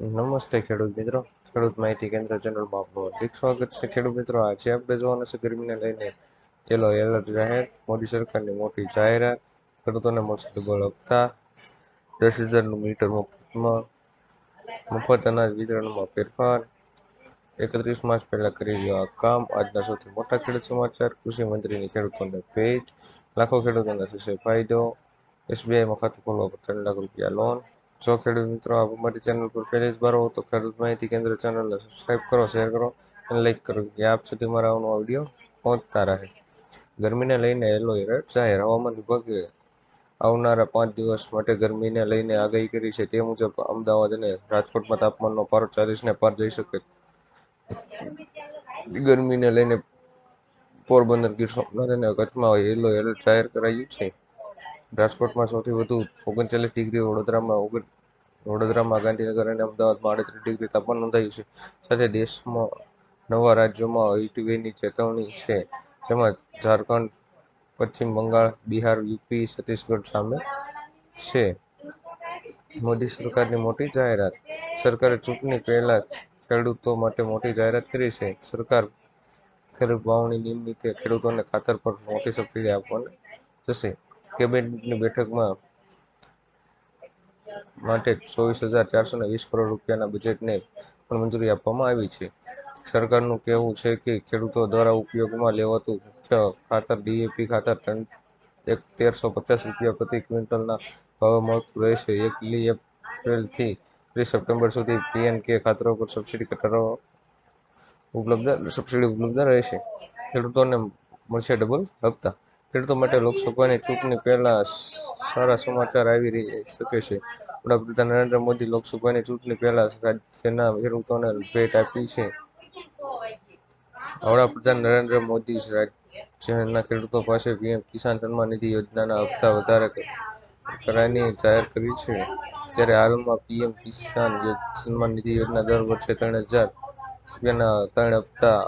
નમસ્તે ખેડૂત મિત્રો. ખેડૂત માહિતી કેન્દ્ર ચેનલમાં આપનું હાર્દિક સ્વાગત છે. ખેડૂત મિત્રો, આજે આપણે જોવાના છે ગરમીને લઈને યલો એલર્ટ જાહેર. મોદી સરકારની મોટી જાહેરાત. ખેડૂતોને મળશે ડબલ હપ્તા દસ હજારનું મીટર મફતમાં મફત અનાજ વિતરણમાં ફેરફાર. એકત્રીસ માર્ચ પહેલા કરી રહ્યો આ કામ. આજના સૌથી મોટા ખેડૂત સમાચાર. કૃષિ મંત્રીની ખેડૂતોને ભેટ. લાખો ખેડૂતોને થશે ફાયદો. એસબીઆઈમાં ખાતું ખોલવા પર ત્રણ લાખ રૂપિયા લોન. જો ખેડૂત મિત્રો, આપ અમારી ચેનલ પર પહેલી જ વાર હો તો ખેડૂત માહિતી કેન્દ્ર ચેનલને સબસ્ક્રાઈબ કરો શેર કરો અને લાઈક કરો કે આપ સુધી મારા આવનો વીડિયો પહોંચતા રહે. ગરમીને લઈને યલો એલર્ટ જાહેર હવામાન વિભાગે આવનારા પાંચ દિવસ માટે ગરમીને લઈને આગાહી કરી છે. તે મુજબ અમદાવાદ અને રાજકોટમાં તાપમાનનો પારો ચાલીસને પાર જઈ શકે. ગરમીને લઈને પોરબંદર ગીર સોમનાથ અને કચ્છમાં યલો એલર્ટ જાહેર કરાયું છે. રાજકોટમાં સૌથી વધુ ઓગણચાલીસ ડિગ્રી વડોદરામાં ઓગણ વડોદરામાં ગાંધીનગર અને અમદાવાદમાં આડત્રીસ ડિગ્રી તાપમાન નોંધાયું છે. સાથે દેશમાં નવા રાજ્યોમાં હીટવેવની ચેતવણી છે. જેમાં ઝારખંડ, પશ્ચિમ બંગાળ, બિહાર, યુપી, છત્તીસગઢ સામે છે. મોદી સરકારની મોટી જાહેરાત. સરકારે ચૂંટણી પહેલા ખેડૂતો માટે મોટી જાહેરાત કરી છે. સરકાર ખેડૂત વાવણી નિમિત્તે ખેડૂતોને ખાતર પર મોટી સબસિડી આપવાની થશે કેબિનેટની બેઠકમાં માટે ચોવીસ હજાર ચારસો ને વીસ કરોડ રૂપિયાના બજેટને પણ મંજૂરી આપવામાં આવી છે. સરકારનું કહેવું છે કે ખેડૂતો દ્વારા ઉપયોગમાં લેવાતું મુખ્ય ખાતર ડીએપી ખાતર ટન એક તેરસો પચાસ રૂપિયા પ્રતિ ક્વિન્ટલના ભાવે મળતું રહેશે. એકલી એપ્રિલથી ત્રીસ સપ્ટેમ્બર સુધી પીએનકે ખાતરો પર સબસિડી ઘટાડો ઉપલબ્ધ સબસિડી ઉપલબ્ધ રહેશે. ખેડૂતોને મળશે ડબલ હપ્તા. ખેડૂતો માટે લોકસભાની ચૂંટણી પહેલા સારા સમાચાર આવી શકે છે. વડાપ્રધાન નરેન્દ્ર મોદી લોકસભાની ચૂંટણી પહેલા રાજ્યના ખેડૂતોને ભેટ આપી છે. વડાપ્રધાન નરેન્દ્ર મોદી રાજ્યના ખેડૂતો પાસે પીએમ કિસાન સન્માન નિધિ યોજનાના હપ્તા વધારે કરવાની જાહેર કરી છે. ત્યારે હાલમાં પીએમ કિસાન સન્માન નિધિ યોજના દર વર્ષે ત્રણ હજાર રૂપિયાના ત્રણ હપ્તા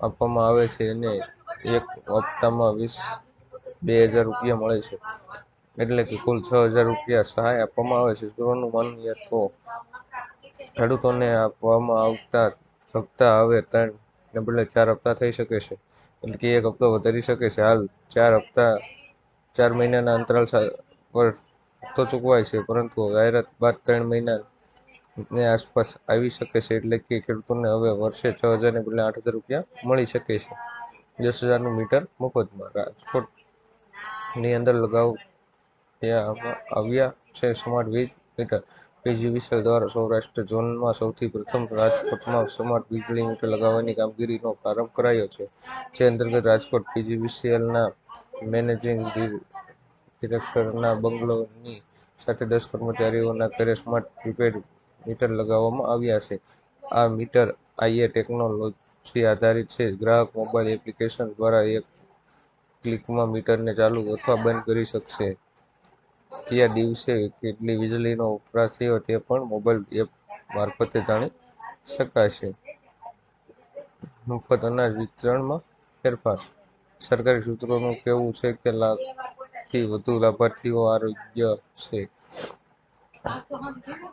આપવામાં આવે છે અને એક હપ્તામાં વીસ, બે હજાર રૂપિયા મળે છે. એટલે કે કુલ છ હજાર રૂપિયા સહાય આપવામાં આવે છે. ધોરણનું માનીએ તો ખેડૂતોને આપવામાં આવતા હપ્તા હવે ત્રણ ને બદલે ચાર હપ્તા થઈ શકે છે. એટલે કે એક હપ્તો વધારી શકે છે. હાલ ચાર હપ્તા, ચાર મહિનાના અંતરાલ પર હપ્તો ચૂકવાય છે. પરંતુ જાહેરાત બાદ ત્રણ મહિના ને આસપાસ આવી શકે છે. એટલે કે ખેડૂતોને હવે વર્ષે છ હજારને બદલે આઠ હજાર રૂપિયા મળી શકે છે. દસ હજારનું મીટર મફતમાં રાજકોટની અંદર લગાવવામાં આવ્યા છે સ્માર્ટ વીજ મીટર. પીજીવીસીએલ દ્વારા સૌરાષ્ટ્ર ઝોનમાં સૌથી પ્રથમ રાજકોટમાં સ્માર્ટ વીજળી મીટર લગાવવાની કામગીરીનો પ્રારંભ કરાયો છે. જે અંતર્ગત રાજકોટ પીજીવીસીએલના મેનેજિંગ ડિરેક્ટરના બંગલોની સાથે દસ કર્મચારીઓના ઘરે સ્માર્ટ પ્રીપેડ મીટર લગાવવામાં આવ્યા છે. આ મીટર આઈએ ટેકનોલોજી આધારિત છે. ગ્રાહક મોબાઈલ એપ્લિકેશન દ્વારા એક ક્લિકમાં મીટરને ચાલુ અથવા બંધ કરી શકશે. કયા દિવસે કેટલી વીજળીનો વપરાશ થયો તે પણ મોબાઈલ એપ મારફતે જાણી શકાશે. મફત અનાજ વિતરણમાં ફેરફાર. સરકારી સૂત્રોનું કહેવું છે કે લાખથી વધુ લાભાર્થીઓ આરોગ્ય છે.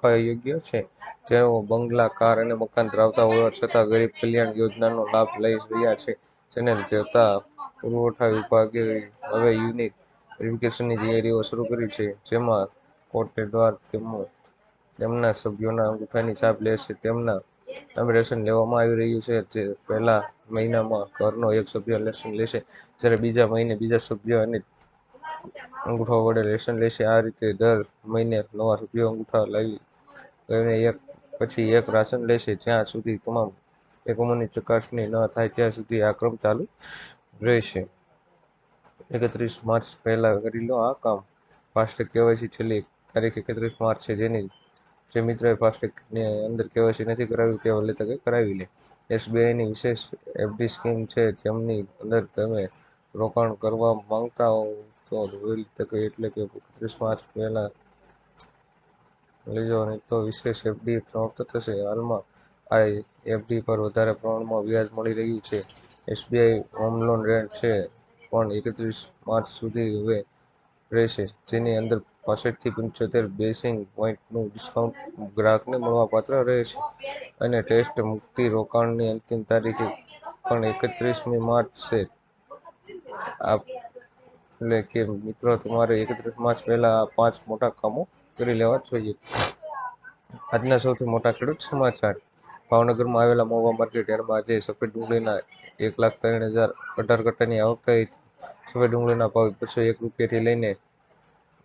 અયોગ્ય છે. જેઓ બંગલા કાર અને મકાન ધરાવતા હોવા છતાં ગરીબ કલ્યાણ યોજનાનો લાભ લઈ રહ્યા છે, જેને જોતા પુરવઠા વિભાગે હવે યુનિક વેરિફિકેશનની તૈયારીઓ શરૂ કરી છે. જેમાં કોર્ટે દ્વારા તેમનો તેમના સભ્યોના અંગૂઠાની છાપ લેશે તેમના રેશન લેવામાં આવી રહ્યું છે. જે પહેલા મહિનામાં ઘરનો એક સભ્ય રેશન લેશે, જ્યારે બીજા મહિને બીજા સભ્ય અને અંગૂઠા વડે રેશન લેશે. આ રીતે દર મહિને નવા સભ્યો અંગૂઠા લાવી લઈને એક પછી એક રાશન લેશે. જ્યાં સુધી તમામ એકમોની ચકાસણી ન થાય, ત્યાં સુધી આ ક્રમ ચાલુ રહેશે. એકત્રીસ માર્ચ પહેલા કરી લો આ કામ ફાસ્ટેગ કેવાયસી છેલ્લી તારીખ એકત્રીસ માર્ચ છે. જેની જે મિત્રએ ફાસ્ટેગની અંદર કેવાયસી નથી કરાવ્યું તે વહેલી તકે કરાવી લે. એસબીઆઈની વિશેષ એફડી સ્કીમ છે. જેમની અંદર તમે રોકાણ કરવા માંગતા હો તો વહેલી તકે એટલે કે એકત્રીસ માર્ચ પહેલા લેજો નહીં તો વિશેષ એફડી સમાપ્ત થશે. હાલમાં આ એફડી પર વધારે પ્રમાણમાં વ્યાજ મળી રહ્યું છે. એસબીઆઈ હોમ લોન રેટ છે પણ એકત્રીસ માર્ચ સુધી હવે રહેશે. જેની અંદર પાસઠથી પંચોતેર બેસિંગ પોઈન્ટનું ડિસ્કાઉન્ટ ગ્રાહકને મળવાપાત્ર રહેશે. અને ટેક્સ મુક્તિ રોકાણની અંતિમ તારીખે પણ એકત્રીસમી માર્ચ છે. એટલે કે મિત્રો, તમારે એકત્રીસ માર્ચ પહેલા પાંચ મોટા કામો કરી લેવા જોઈએ. આજના સૌથી મોટા ખેડૂત સમાચાર. ભાવનગરમાં આવેલા મોવા માર્કેટ યાર્ડમાં આજે સફેદ ડુંગળીના એક લાખ ત્રણ હજાર અઢાર કટ્ટાની આવક થઈ સફેડ ડુંગળીના ભાવ બસો એક રૂપિયાથી લઈને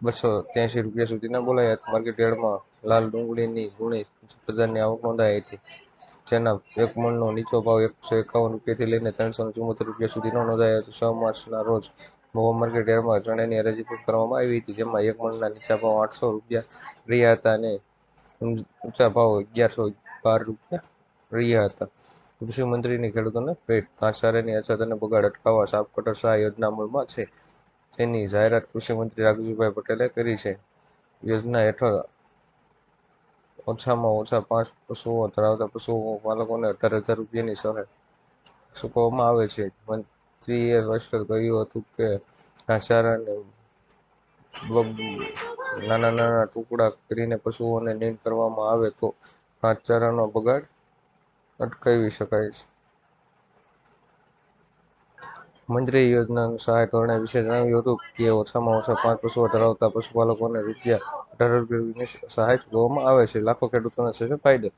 બસો ત્યાંસી રૂપિયા સુધીના બોલાયા હતા. માર્કેટ યાર્ડમાં લાલ ડુંગળીની ગુણી હજારની આવક નોંધાઈ હતી. જેના એક મણનો નીચો ભાવ એકસો એકાવન રૂપિયાથી લઈને ત્રણસો ચુમ્મોતેર રૂપિયા સુધીનો નોંધાયો હતો. છ માર્ચના રોજ મહુવા કે યાર્ડમાં અજાણ્યાની હરાજી કરવામાં આવી હતી. જેમાં એક મણના નીચા ભાવ આઠસો રૂપિયા રહ્યા હતા અને ઊંચા ભાવ અગિયારસો બાર રૂપિયા રહ્યા હતા. કૃષિ ખેડૂતોને ભેટ ઘાસચારાની અછત અને બગાડ અટકાવવા સાપ કટર સહાય યોજના અમલમાં છે. જેની જાહેરાત કૃષિ મંત્રી રાઘુજીભાઈ પટેલે કરી છે. યોજના હેઠળ ઓછામાં ઓછા પાંચ પશુઓ ધરાવતા પશુઓ પાલકોને અઢાર હજાર રૂપિયાની સહાય ચૂકવવામાં આવે છે. મંત્રીએ સ્પષ્ટ કહ્યું હતું કે ઘાસચારાને નાના નાના ટુકડા કરીને પશુઓને નીણ કરવામાં આવે તો ઘાસચારાનો બગાડ અટકાવી શકાય છે. મંત્રી યોજનાનું સહાય ધોરણે વિશે જણાવ્યું હતું કે ઓછામાં ઓછા પાંચ પશુઓ ધરાવતા પશુપાલકોને રૂપિયા અઢાર રૂપિયાની સહાય ચૂકવવામાં આવે છે. લાખો ખેડૂતોને થશે ફાયદો.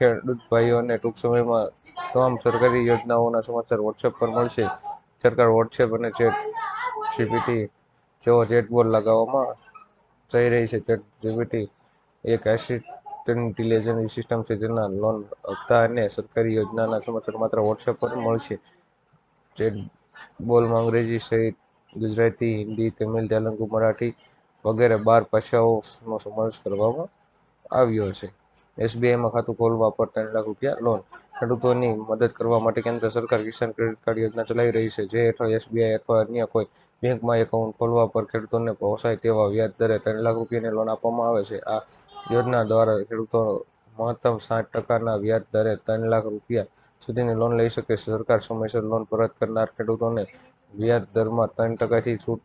ખેડૂત ભાઈઓને ટૂંક સમયમાં તમામ સરકારી યોજનાઓના સમાચાર વોટ્સએપ પર મળશે. સરકાર વોટ્સએપ અને ચેટ જીપીટી જેવો ચેટબોર્ડ લગાવવામાં જઈ રહી છે. ચેટ જીપીટી એક આસિસ્ટન્ટ ઇન્ટેલિજન્સ સિસ્ટમ છે. જેના લોન હપ્તા અને સરકારી યોજનાના સમાચાર માત્ર વોટ્સએપ પર મળશે. ચેટ બોલમાં અંગ્રેજી સહિત ગુજરાતી, હિન્દી, તમિલ, તેલુગુ, મરાઠી વગેરે બાર ભાષાઓનો સમાવેશ કરવામાં આવ્યો છે. એસબીઆઈમાં ખાતું ખોલવા પર ત્રણ લાખ રૂપિયા લોન ખેડૂતોની મદદ કરવા માટે કેન્દ્ર સરકાર કિસાન ક્રેડિટ કાર્ડ યોજના ચલાવી રહી છે. જે હેઠળ એસબીઆઈ અથવા અન્ય કોઈ બેંકમાં એકાઉન્ટ ખોલવા પર ખેડૂતોને પોસાય તેવા વ્યાજ દરે ત્રણ લાખ રૂપિયાની લોન આપવામાં આવે છે. આ યોજના દ્વારા ખેડૂતો મહત્તમ સાઠ ટકાના વ્યાજ દરે ત્રણ લાખ રૂપિયા સુધીની લોન લઈ શકે છે. સરકાર સમયસર લોન પરત કરનાર ખેડૂતોને વ્યાજ દરમાં ત્રણ ટકાથી છૂટ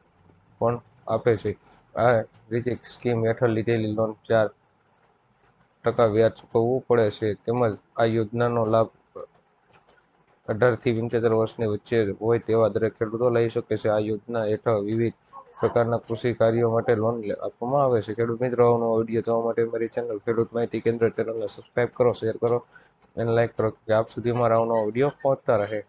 પણ આપે છે. આ રીતે સ્કીમ હેઠળ લીધેલી લોન ચાર ટકા વ્યાજ ચૂકવવું પડે છે. તેમજ આ યોજનાનો લાભ અઢારથી પંચોતેર વર્ષની વચ્ચે હોય તેવા દરેક ખેડૂતો લઈ શકે છે. આ યોજના હેઠળ વિવિધ પ્રકારના કૃષિ કાર્યો માટે લોન આપવામાં આવે છે. ખેડૂત મિત્રોનો ઓડિયો જોવા માટે મારી ચેનલ ખેડૂત માહિતી કેન્દ્ર ચેનલને સબસ્ક્રાઈબ કરો શેર કરો અને લાઈક કરો કે આપ સુધી મારા ઓડિયો પહોંચતા રહે.